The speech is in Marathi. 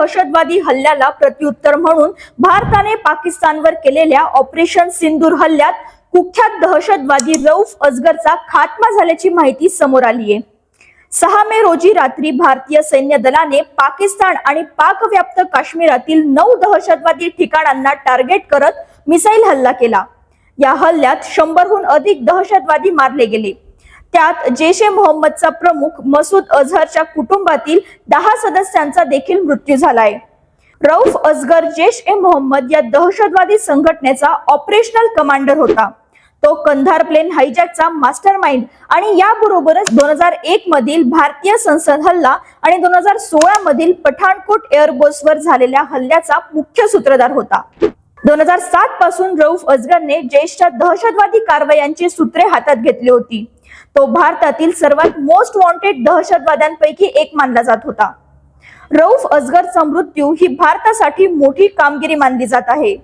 दहशतवादी हल्ल्याला प्रत्युत्तर म्हणून भारताने पाकिस्तानवर केलेल्या ऑपरेशन सिंदूर हल्ल्यात कुख्यात दहशतवादी रौफ अजगरचा खात्मा झाल्याची माहिती समोर आली आहे. सहा मे रोजी रात्री भारतीय सैन्य दलाने पाकिस्तान आणि पाकव्याप्त काश्मीरातील नऊ दहशतवादी ठिकाणांना टार्गेट करत मिसाईल हल्ला केला. या हल्ल्यात शंभरहून अधिक दहशतवादी मारले गेले. त्यात जैश ए मोहम्मदचा प्रमुख मसूद अझहरच्या कुटुंबातील दहा सदस्यांचा देखील मृत्यू झालाय. रौफ अजगर जैश ए मोहम्मद या दहशतवादी संघटनेचा ऑपरेशनल कमांडर होता. तो कंधार प्लेन हायजॅकचा मास्टर माइंड आणि याबरोबरच दोन हजार एक मधील भारतीय संसद हल्ला आणि दोन हजार सोळा मधील पठाणकोट एअरबोसवर झालेल्या हल्ल्याचा मुख्य सूत्रधार होता. दोन हजार सात पासून रौफ अजगरने जैशच्या दहशतवादी कारवायांची सूत्रे हातात घेतली होती. तो भारतातील सर्वात मोस्ट वॉन्टेड दहशतवाद्यांपैकी एक मानला जात होता. रौफ अजगरचा मृत्यू ही भारतासाठी मोठी कामगिरी मानली जात आहे.